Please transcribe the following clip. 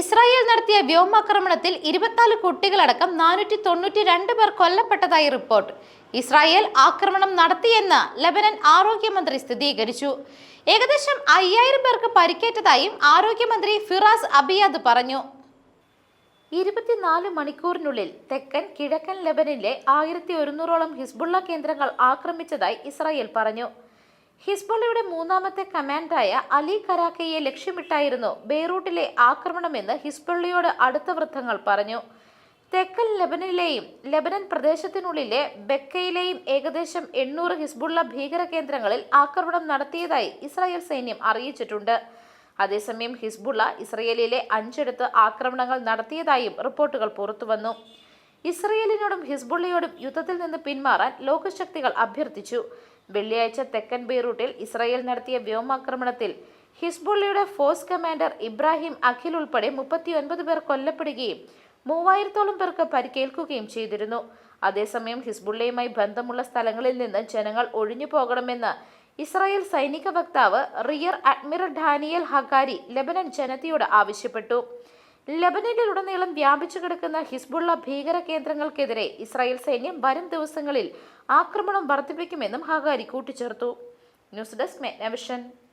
Israel നടത്തിയ വ്യോമാക്രമണത്തിൽ ഇരുപത്തിനാല് കുട്ടികളടക്കം നാനൂറ്റി തൊണ്ണൂറ്റി രണ്ട് പേർ കൊല്ലപ്പെട്ടതായി റിപ്പോർട്ട്. ഇസ്രായേൽ ആക്രമണം നടത്തിയെന്ന് ലബനൻ ആരോഗ്യമന്ത്രി സ്ഥിരീകരിച്ചു. ഏകദേശം അയ്യായിരം പേർക്ക് പരിക്കേറ്റതായും ആരോഗ്യമന്ത്രി ഫിറാസ് അബിയാദ് പറഞ്ഞു. ഇരുപത്തിനാല് മണിക്കൂറിനുള്ളിൽ തെക്കൻ കിഴക്കൻ ലബനിലെ ആയിരത്തി ഒരുന്നൂറോളം ഹിസ്ബുള്ള കേന്ദ്രങ്ങൾ ആക്രമിച്ചതായി ഇസ്രായേൽ പറഞ്ഞു. ഹിസ്ബുള്ളയുടെ മൂന്നാമത്തെ കമാൻഡായ അലി കരാക്കയെ ലക്ഷ്യമിട്ടായിരുന്നു ബെയ്റൂട്ടിലെ ആക്രമണമെന്ന് ഹിസ്ബുള്ളയോട് അടുത്ത വൃത്തങ്ങൾ പറഞ്ഞു. തെക്കൻ ലെബനിലെയും ലെബനൻ പ്രദേശത്തിനുള്ളിലെ ബെക്കയിലെയും ഏകദേശം എണ്ണൂറ് ഹിസ്ബുള്ള ഭീകര കേന്ദ്രങ്ങളിൽ ആക്രമണം നടത്തിയതായി ഇസ്രായേൽ സൈന്യം അറിയിച്ചിട്ടുണ്ട്. അതേസമയം ഹിസ്ബുള്ള ഇസ്രയേലിലെ അഞ്ചിടത്ത് ആക്രമണങ്ങൾ നടത്തിയതായും റിപ്പോർട്ടുകൾ പുറത്തുവന്നു. ഇസ്രയേലിനോടും ഹിസ്ബുള്ളയോടും യുദ്ധത്തിൽ നിന്ന് പിന്മാറാൻ ലോകശക്തികൾ അഭ്യർത്ഥിച്ചു. വെള്ളിയാഴ്ച തെക്കൻ ബെയ്റൂട്ടിൽ ഇസ്രായേൽ നടത്തിയ വ്യോമാക്രമണത്തിൽ ഹിസ്ബുള്ളയുടെ ഫോഴ്സ് കമാൻഡർ ഇബ്രാഹിം അഖിൽ ഉൾപ്പെടെ മുപ്പത്തിയൊൻപത് പേർ കൊല്ലപ്പെടുകയും മൂവായിരത്തോളം പേർക്ക് പരിക്കേൽക്കുകയും ചെയ്തിരുന്നു. അതേസമയം ഹിസ്ബുള്ളയുമായി ബന്ധമുള്ള സ്ഥലങ്ങളിൽ നിന്ന് ജനങ്ങൾ ഒഴിഞ്ഞു പോകണമെന്ന് ഇസ്രായേൽ സൈനിക വക്താവ് rear admiral Daniel Hagari Lebanon ജനതയോട് ആവശ്യപ്പെട്ടു. ലബനനിലുടനീളം വ്യാപിച്ചു കിടക്കുന്ന ഹിസ്ബുള്ള ഭീകര കേന്ദ്രങ്ങൾക്കെതിരെ ഇസ്രായേൽ സൈന്യം വരും ദിവസങ്ങളിൽ ആക്രമണം വർദ്ധിപ്പിക്കുമെന്നും ഹഗാരി കൂട്ടിച്ചേർത്തു. News desk മെഗ്നവിഷൻ